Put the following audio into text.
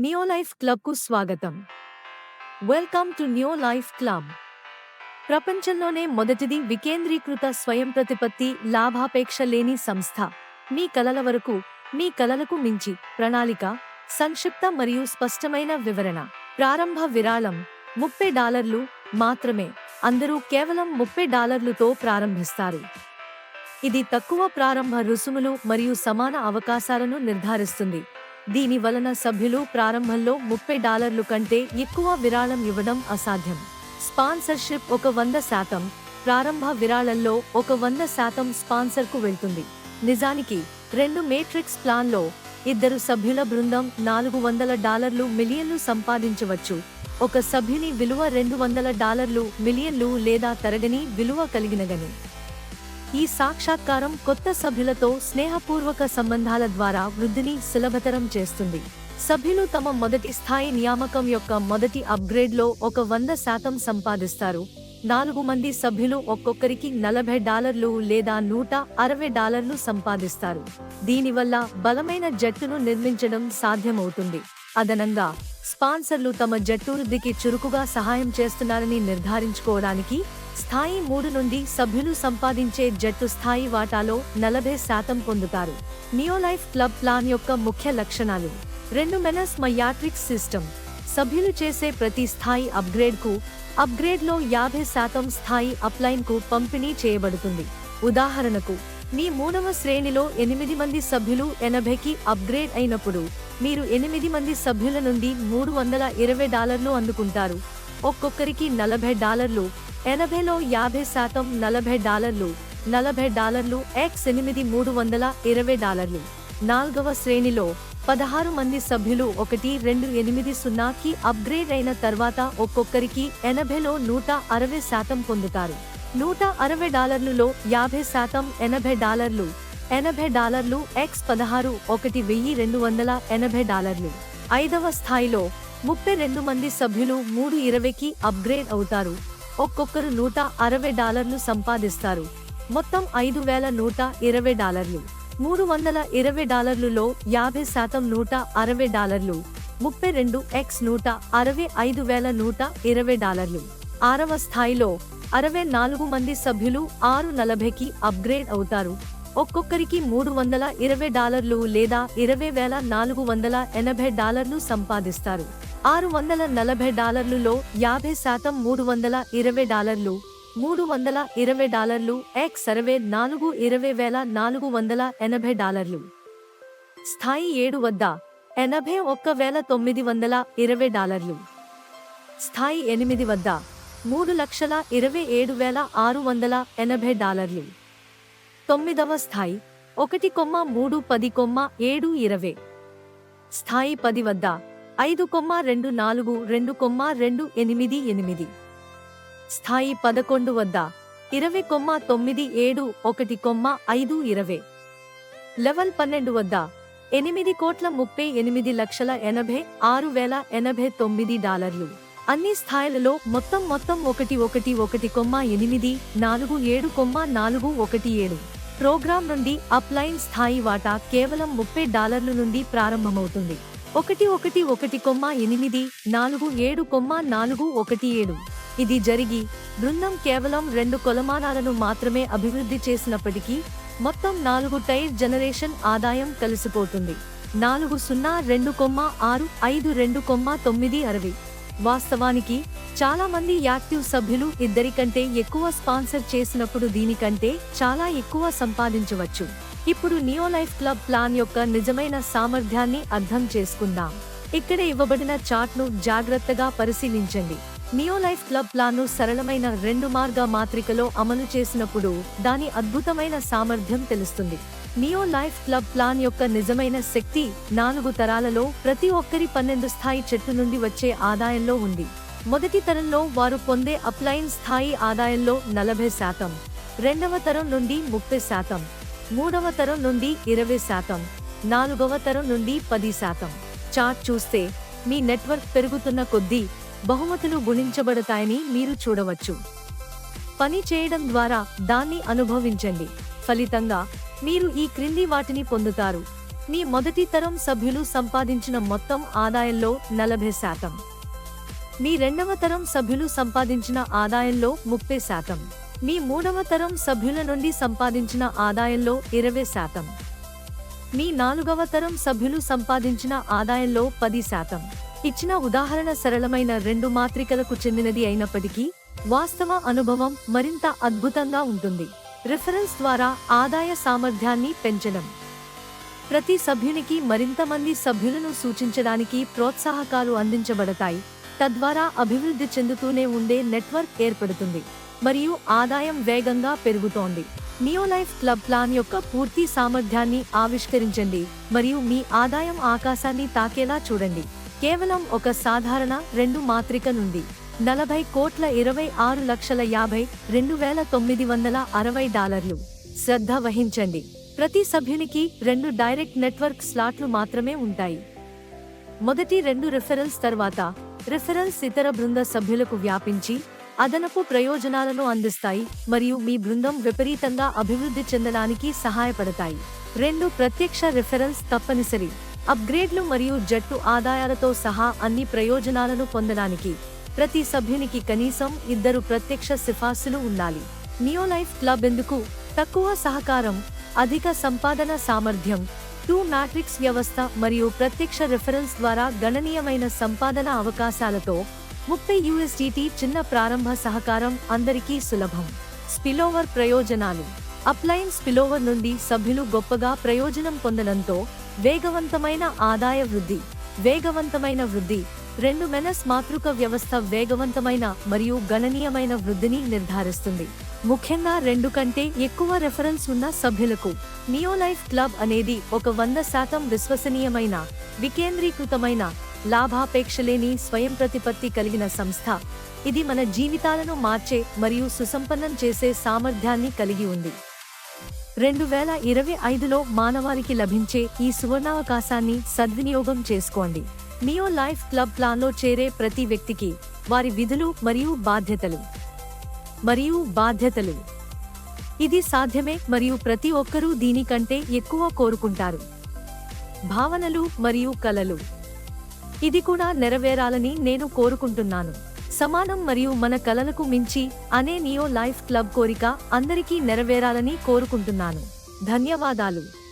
New life క్లబ్కు స్వాగతం. Welcome to new life club ప్రపంచంలోనే మొదటిది వికేంద్రీకృత స్వయం ప్రతిపత్తి లాభాపేక్ష లేని సంస్థ. మీ కలల వరకు మీ కలలకు మించి ప్రణాళిక సంక్షిప్త మరియు స్పష్టమైన వివరణ. ప్రారంభ విరాళం ముప్పై డాలర్లు మాత్రమే. అందరూ కేవలం ముప్పై డాలర్లుతో ప్రారంభిస్తారు. ఇది తక్కువ ప్రారంభ రుసుములు మరియు సమాన అవకాశాలను నిర్ధారిస్తుంది. దీని వలన సభ్యులు ప్రారంభంలో ముప్పై డాలర్లు కంటే ఎక్కువ విరాళం ఇవ్వడం అసాధ్యం. స్పాన్సర్షిప్ ఒక వంద శాతం ప్రారంభ విరాళంలో ఒక వంద శాతం స్పాన్సర్కు వెళ్తుంది. నిజానికి రెండు మేట్రిక్స్ ప్లాన్లో ఇద్దరు సభ్యుల బృందం నాలుగు వందల డాలర్లు మిలియన్లు సంపాదించవచ్చు. ఒక సభ్యుని విలువ రెండు వందల డాలర్లు మిలియన్లు లేదా తరగని విలువ కలిగినగని. ఈ సాక్షాత్కారం కొత్త సభ్యులతో స్నేహపూర్వక సంబంధాల ద్వారా వృద్ధిని సులభతరం చేస్తుంది. సభ్యులు తమ మొదటి స్థాయి నియామకం యొక్క మొదటి అప్గ్రేడ్లో ఒక వంద శాతం సంపాదిస్తారు. నాలుగు మంది సభ్యులు ఒక్కొక్కరికి నలభై డాలర్లు లేదా నూట అరవై డాలర్లు సంపాదిస్తారు. దీనివల్ల బలమైన జట్టును నిర్మించడం సాధ్యమవుతుంది. అదనంగా స్పాన్సర్లు తమ జట్టు వృద్ధికి చురుకుగా సహాయం చేస్తున్నారని నిర్ధారించుకోవడానికి స్థాయి మూడు నుండి సభ్యులు సంపాదించే జట్టు స్థాయి వాటాలో నలభై శాతం పొందుతారు. నియోలైఫ్ క్లబ్ ప్లాన్ యొక్క ముఖ్య లక్షణాలు. రెండు మెనస్ మయాట్రిక్స్ సిస్టమ్. సభ్యులు చేసే ప్రతి స్థాయి అప్గ్రేడ్కు అప్గ్రేడ్లో యాభై శాతం స్థాయి అప్లైన్కు పంపిణీ చేయబడుతుంది. ఉదాహరణకు మీ మూడవ శ్రేణిలో ఎనిమిది మంది సభ్యులు ఎనభైకి అప్గ్రేడ్ అయినప్పుడు మీరు ఎనిమిది మంది సభ్యుల నుండి మూడు వందల ఇరవై డాలర్లు అందుకుంటారు. ఒక్కొక్కరికి నలభై డాలర్లు ఎనభైలో యాభై శాతం నలభై డాలర్లు నలభై డాలర్లు ఎక్స్ ఎనిమిది మూడు వందల ఇరవై డాలర్లు. నాల్గవ శ్రేణిలో పదహారు మంది సభ్యులు ఒకటి రెండు ఎనిమిది సున్నాకి అప్గ్రేడ్ అయిన తర్వాత ఒక్కొక్కరికి ఎనభైలో నూట అరవై శాతం పొందుతారు. నూట అరవై డాలర్లులో యాభై శాతం ఎనభై డాలర్లు ఎనభై డాలర్లు ఎక్స్ పదహారు ఒకటి వెయ్యి రెండు వందల ఎనభై డాలర్లు. ఐదవ స్థాయిలో ముప్పై రెండు మంది సభ్యులు మూడు ఇరవైకి అప్గ్రేడ్ అవుతారు. ఒక్కొక్కరు నూట అరవై డాలర్లు సంపాదిస్తారు. మొత్తం ఐదు వేల నూట ఇరవై డాలర్లు. మూడు వందల ఇరవై డాలర్లులో యాభై శాతం నూట అరవై డాలర్లు. ముప్పై రెండు ఎక్స్ నూట అరవై ఐదు వేల నూట ఇరవై డాలర్లు. ఆరవ స్థాయిలో అరవై నాలుగు మంది సభ్యులు ఆరు నలభైకి అప్గ్రేడ్ అవుతారు. ఒక్కొక్కరికి మూడు వందల ఇరవై డాలర్లు లేదా ఇరవై వేల నాలుగు వందల ఎనభై డాలర్లు సంపాదిస్తారు. ఆరు వందల నలభై డాలర్లులో యాభై శాతం మూడు వందల ఇరవై డాలర్లు మూడు వందల ఇరవై డాలర్లు ఎక్స్ సర్వే నాలుగు ఇరవై వేల నాలుగు వందల ఎనభై డాలర్లు. స్థాయి ఏడు వద్ద ఎనభై ఒక్క వేల తొమ్మిది వందల ఇరవై డాలర్లు. స్థాయి ఎనిమిది వద్ద మూడు లక్షల ఇరవై ఏడు వేల ఆరు వందల ఎనభై డాలర్లు. తొమ్మిదవ స్థాయి ఒకటి కొమ్మ మూడు పది కొమ్మ ఏడు ఇరవై. స్థాయి పది వద్ద ఐదు కొమ్మ రెండు నాలుగు రెండు కొమ్మ రెండు ఎనిమిది ఎనిమిది. స్థాయి పదకొండు వద్ద ఇరవై కొమ్మ తొమ్మిది ఏడు ఒకటి కొమ్మ ఐదు ఇరవై. లెవెల్ పన్నెండు వద్ద ఎనిమిది కోట్ల ముప్పై ఎనిమిది లక్షల ఎనభై ఆరు వేల ఎనభై తొమ్మిది డాలర్లు. అన్ని స్థాయిలలో మొత్తం మొత్తం ఒకటి ఒకటి ఒకటి కొమ్మ ఎనిమిది నాలుగు ఏడు కొమ్మ నాలుగు ఒకటి ఏడు. ప్రోగ్రాం నుండి అప్లైన్ స్థాయి వాటా కేవలం ముప్పై డాలర్ల నుండి ప్రారంభమవుతుంది. ఒకటి ఒకటి ఒకటి కొమ్మ ఎనిమిది నాలుగు ఏడు కొమ్మ నాలుగు ఒకటి ఏడు. ఇది జరిగి బృందం కేవలం రెండు కొలమానాలను మాత్రమే అభివృద్ధి చేసినప్పటికీ మొత్తం నాలుగు టైర్ జనరేషన్ ఆదాయం కలిసిపోతుంది. నాలుగు సున్నా రెండు కొమ్మ ఆరు ఐదు రెండు కొమ్మ తొమ్మిది అరవై. వాస్తవానికి చాలా మంది యాక్టివ్ సభ్యులు ఇద్దరికంటే ఎక్కువ స్పాన్సర్ చేసినప్పుడు దీనికంటే చాలా ఎక్కువ సంపాదించవచ్చు. ఇప్పుడు నియో లైఫ్ క్లబ్ ప్లాన్ యొక్క నిజమైన సామర్థ్యాన్ని అర్థం చేసుకుందాం. ఇక్కడ ఇవ్వబడిన చార్ట్ను జాగ్రత్తగా పరిశీలించండి. నియో లైఫ్ క్లబ్ ప్లాన్ను సరళమైన రెండు మార్గ మాత్రికలో అమలు చేసినప్పుడు దాని అద్భుతమైన సామర్థ్యం తెలుస్తుంది. నియో లైఫ్ క్లబ్ ప్లాన్ యొక్క నిజమైన శక్తి నాలుగు తరాలలో ప్రతి ఒక్కరి పన్నెండు స్థాయి చెట్టు నుండి వచ్చే ఆదాయంలో ఉంది. మొదటి తరంలో వారు పొందే అప్లైన్ స్థాయి ఆదాయంలో నలభై శాతం. రెండవ తరం నుండి ముప్పై శాతం. మూడవ తరం నుండి ఇరవై శాతం నాలుగవ తరం నుండి పది శాతం. చార్ట్ చూస్తే మీ నెట్వర్క్ పెరుగుతున్న కొద్దీ బహుమతులు గుణించబడతాయని మీరు చూడవచ్చు. పని చేయడం ద్వారా దాన్ని అనుభవించండి. ఫలితంగా మీరు ఈ క్రింది వాటిని పొందుతారు. మీ మొదటి తరం సభ్యులు సంపాదించిన మొత్తం ఆదాయంలో నలభై శాతం. మీ రెండవ తరం సభ్యులు సంపాదించిన ఆదాయంలో ముప్పై శాతం. మీ మూడవ తరం సభ్యుల నుండి సంపాదించిన ఆదాయంలో ఇరవై శాతం. మీ నాలుగవ తరం సభ్యులు సంపాదించిన ఆదాయంలో పది శాతం. ఇచ్చిన ఉదాహరణ సరళమైన రెండు మాత్రికలకు చెందినది అయినప్పటికీ వాస్తవ అనుభవం మరింత అద్భుతంగా ఉంటుంది. రిఫరెన్స్ ద్వారా ఆదాయ సామర్థ్యాన్ని పెంచడం. ప్రతి సభ్యునికి మరింత మంది సభ్యులను సూచించడానికి ప్రోత్సాహకాలు అందించబడతాయి. తద్వారా అభివృద్ధి చెందుతూనే ఉండే నెట్వర్క్ ఏర్పడుతుంది. మరియు ఆదాయం వేగంగా పెరుగుతోంది. నియోలైఫ్ క్లబ్ ప్లాన్ యొక్క పూర్తి సామర్థ్యాన్ని ఆవిష్కరించండి మరియు మీ ఆదాయం ఆకాశాన్ని తాకేలా చూడండి. కేవలం ఒక సాధారణ రెండు మాత్రిక నుండి నలభై కోట్ల ఇరవై ఆరు లక్షల యాభై రెండు వేల తొమ్మిది వందల అరవై డాలర్లు. శ్రద్ధ వహించండి. ప్రతి సభ్యునికి రెండు డైరెక్ట్ నెట్వర్క్ స్లాట్లు మాత్రమే ఉంటాయి. మొదటి రెండు రిఫరల్స్ తర్వాత రిఫరల్స్ ఇతర బృంద సభ్యులకు వ్యాపించి అదనపు ప్రయోజనాలను అందిస్తాయి మరియు మీ బృందం విపరీతంగా అభివృద్ధి చెందడానికి సహాయపడతాయి. రెండు ప్రత్యక్ష రిఫరెన్స్ తప్పనిసరి. అప్గ్రేడ్లు మరియు జట్టు ఆదాయాలతో సహా అన్ని ప్రయోజనాలను పొందడానికి. ప్రతి సభ్యునికి కనీసం ఇద్దరు ప్రత్యక్ష సిఫార్సులు ఉండాలి. నియోలైఫ్ క్లబ్ ఎందుకు? తక్కువ సహకారం అధిక సంపాదన సామర్థ్యం టూ మ్యాట్రిక్స్ వ్యవస్థ మరియు ప్రత్యక్ష రిఫరెన్స్ ద్వారా గణనీయమైన సంపాదన అవకాశాలతో ముప్పై యుఎస్డిటి చిన్న ప్రారంభ సహకారం అందరికీ సులభం. స్పిలోవర్ ప్రయోజనాలు. అప్లైన్ స్పిలోవర్ నుండి సభ్యులు గొప్పగా ప్రయోజనం పొందడంతో వేగవంతమైన ఆదాయ వృద్ధి వేగవంతమైన వృద్ధి రెండు మెనస్ మాతృక వ్యవస్థ వేగవంతమైన మరియు గణనీయమైన వృద్ధిని నిర్ధారిస్తుంది. ముఖ్యంగా రెండు కంటే ఎక్కువ రెఫరెన్స్ ఉన్న సభ్యులకు నియోలైఫ్ క్లబ్ అనేది ఒక వంద శాతం విశ్వసనీయమైన వికేంద్రీకృతమైన లాభాపేక్ష లేని స్వయం ప్రతిపత్తి కలిగిన సంస్థ. ఇది మన జీవితాలను మార్చే మరియు సుసంపన్నం చేసే సామర్థ్యాన్ని కలిగి ఉంది. రెండు వేల ఇరవై ఐదులో మానవాళికి లభించే ఈ సువర్ణావకాశాన్ని సద్వినియోగం చేసుకోండి. నియో లైఫ్ క్లబ్ ప్లాన్లో చేరే ప్రతి వ్యక్తికి వారి విధులు మరియు బాధ్యతలు. మరియు బాధ్యతలు. ఇది సాధ్యమే మరియు ప్రతి ఒక్కరూ దీనికంటే ఎక్కువ కోరుకుంటారు. భావనలు మరియు కలలు ఇది కూడా నెరవేరాలని నేను కోరుకుంటున్నాను. సమానం మరియు మన కలలకు మించి అనే నియో లైఫ్ క్లబ్ కోరిక అందరికీ నెరవేరాలని కోరుకుంటున్నాను. ధన్యవాదాలు.